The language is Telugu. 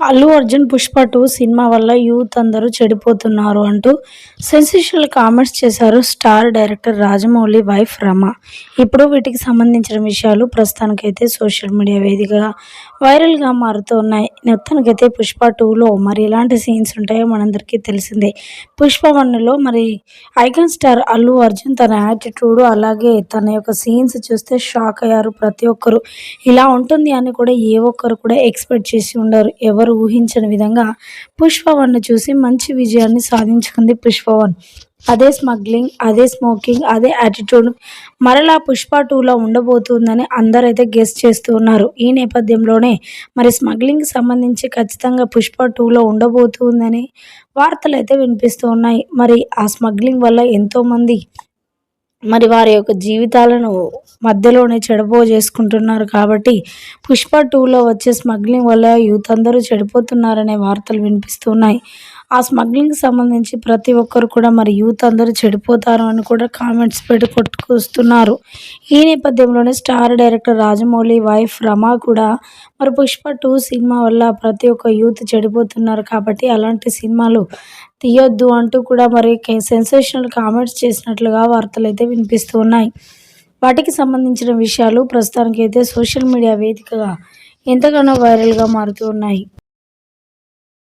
అల్లు అర్జున్ పుష్ప టూ సినిమా వల్ల యూత్ అందరూ చెడిపోతున్నారు అంటూ సెన్సేషనల్ కామెంట్స్ చేశారు star director Rajamouli wife Rama. ఇప్పుడు వీటికి సంబంధించిన విషయాలు ప్రస్తుతానికైతే సోషల్ మీడియా వేదికగా వైరల్గా మారుతూ ఉన్నాయి. మొత్తానికైతే పుష్ప టూలో మరి ఎలాంటి సీన్స్ ఉంటాయో మనందరికీ తెలిసిందే. పుష్ప వన్లో మరి ఐకాన్ స్టార్ అల్లు అర్జున్ తన యాటిట్యూడ్ అలాగే తన యొక్క సీన్స్ చూస్తే షాక్ అయ్యారు ప్రతి ఒక్కరు. ఇలా ఉంటుంది అని కూడా ఏ ఒక్కరు కూడా ఎక్స్పెక్ట్ చేసి ఉండరు. ఎవరు ఊహించని విధంగా పుష్పవన్ను చూసి మంచి విజయాన్ని సాధించుకుంది పుష్పవన్. అదే స్మగ్లింగ్ అదే స్మోకింగ్ అదే యాటిట్యూడ్ మరలా పుష్ప టూలో ఉండబోతుందని అందరైతే గెస్ట్ చేస్తూ ఉన్నారు. ఈ నేపథ్యంలోనే మరి స్మగ్లింగ్ సంబంధించి ఖచ్చితంగా పుష్ప టూలో ఉండబోతుందని వార్తలు అయితే వినిపిస్తూ ఉన్నాయి. మరి ఆ స్మగ్లింగ్ వల్ల ఎంతోమంది మరి వారి యొక్క జీవితాలను మధ్యలోనే చెడపో చేసుకుంటున్నారు కాబట్టి పుష్ప టూలో వచ్చే స్మగ్లింగ్ వల్ల యూత్ అందరూ చెడిపోతున్నారనే వార్తలు వినిపిస్తున్నాయి ఆ స్మగ్లింగ్కి సంబంధించి ప్రతి ఒక్కరు కూడా మరి యూత్ అందరూ చెడిపోతారు అని కూడా కామెంట్స్ పెట్టి కొట్టుకొస్తున్నారు. ఈ నేపథ్యంలోనే star director Rajamouli wife Rama కూడా మరి పుష్ప టూ సినిమా వల్ల ప్రతి ఒక్క యూత్ చెడిపోతున్నారు కాబట్టి అలాంటి సినిమాలు తీయొద్దు అంటూ కూడా మరి సెన్సేషనల్ కామెంట్స్ చేసినట్లుగా వార్తలు అయితే వినిపిస్తూ ఉన్నాయి. వాటికి సంబంధించిన విషయాలు ప్రస్తుతానికైతే సోషల్ మీడియా వేదికగా ఎంతగానో వైరల్గా మారుతూ ఉన్నాయి.